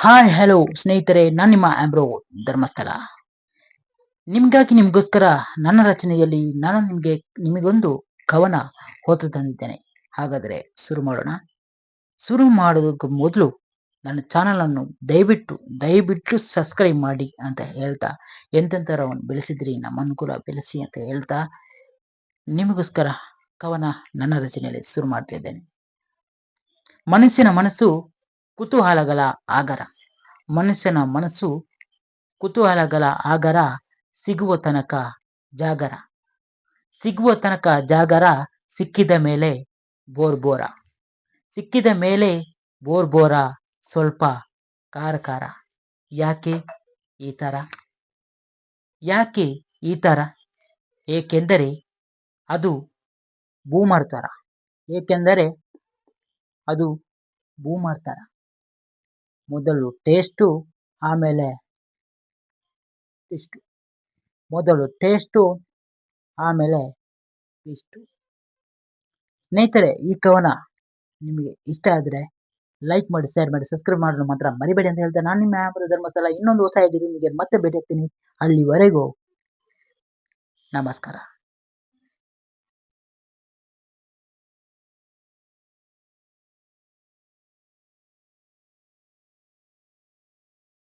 Hi hello ಸ್ನೇಹಿತರೆ, ನಾನು ನಿಮ್ಮ ಆಂಬ್ರೋ ಧರ್ಮಸ್ಥಳ. ನಿಮ್ಗಾಗಿ ನಿಮ್ಗೋಸ್ಕರ ನನ್ನ ರಚನೆಯಲ್ಲಿ ನಾನು ನಿಮಗೆ, ನಿಮಗೊಂದು ಕವನ ಹೊತ್ತು ತಂದಿದ್ದೇನೆ. ಹಾಗಾದ್ರೆ ಶುರು ಮಾಡೋಣ. ಶುರು ಮಾಡೋದಕ್ಕೂ ಮೊದಲು ನನ್ನ ಚಾನಲ್ ಅನ್ನು ದಯವಿಟ್ಟು ದಯವಿಟ್ಟು ಸಬ್ಸ್ಕ್ರೈಬ್ ಮಾಡಿ ಅಂತ ಹೇಳ್ತಾ ಎಂತೆಂಥರವನ್ನು ಬೆಳೆಸಿದ್ರಿ, ನಮ್ಮ ಅನುಕೂಲ ಬೆಳೆಸಿ ಅಂತ ಹೇಳ್ತಾ, ನಿಮಗೋಸ್ಕರ ಕವನ ನನ್ನ ರಚನೆಯಲ್ಲಿ ಶುರು ಮಾಡ್ತಾ ಇದ್ದೇನೆ. ಮನಸ್ಸಿನ ಮನಸ್ಸು ಕುತೂಹಲಗಳ ಆಗರ. ಮನುಷ್ಯನ ಮನಸ್ಸು ಕುತೂಹಲಗಳ ಆಗರ ಸಿಗುವ ತನಕ ಜಾಗರ. ಸಿಗುವ ತನಕ ಜಾಗರ ಸಿಕ್ಕಿದ ಮೇಲೆ ಬೋರ್ ಬೋರ ಸಿಕ್ಕಿದ ಮೇಲೆ ಬೋರ್ ಬೋರ ಸ್ವಲ್ಪ ಕಾರಕಾರ. ಕಾರ ಯಾಕೆ ಈ ಥರ ಯಾಕೆ ಈ ಥರ ಏಕೆಂದರೆ ಅದು ಬೂಮರ್ ಏಕೆಂದರೆ ಅದು ಬೂಮರ್ ಮೊದಲು ಟೇಸ್ಟು, ಆಮೇಲೆ ಇಷ್ಟು ಮೊದಲು ಟೇಸ್ಟು, ಆಮೇಲೆ ಇಷ್ಟು ಸ್ನೇಹಿತರೆ, ಈ ಕವನ ನಿಮಗೆ ಇಷ್ಟ ಆದರೆ ಲೈಕ್ ಮಾಡಿ, ಶೇರ್ ಮಾಡಿ, ಸಬ್ಸ್ಕ್ರೈಬ್ ಮಾಡೋದು ಮಾತ್ರ ಮರಿಬೇಡಿ ಅಂತ ಹೇಳ್ತಾ ನಾನು ನಿಮ್ಮ ಆಪರ ಧರ್ಮಸ್ಥಳ. ಇನ್ನೊಂದು ಹೊಸ ಇದ್ದೀನಿ ನಿಮಗೆ ಮತ್ತೆ ಭೇಟಿ ಆಗ್ತೀನಿ. ಅಲ್ಲಿವರೆಗೂ ನಮಸ್ಕಾರ.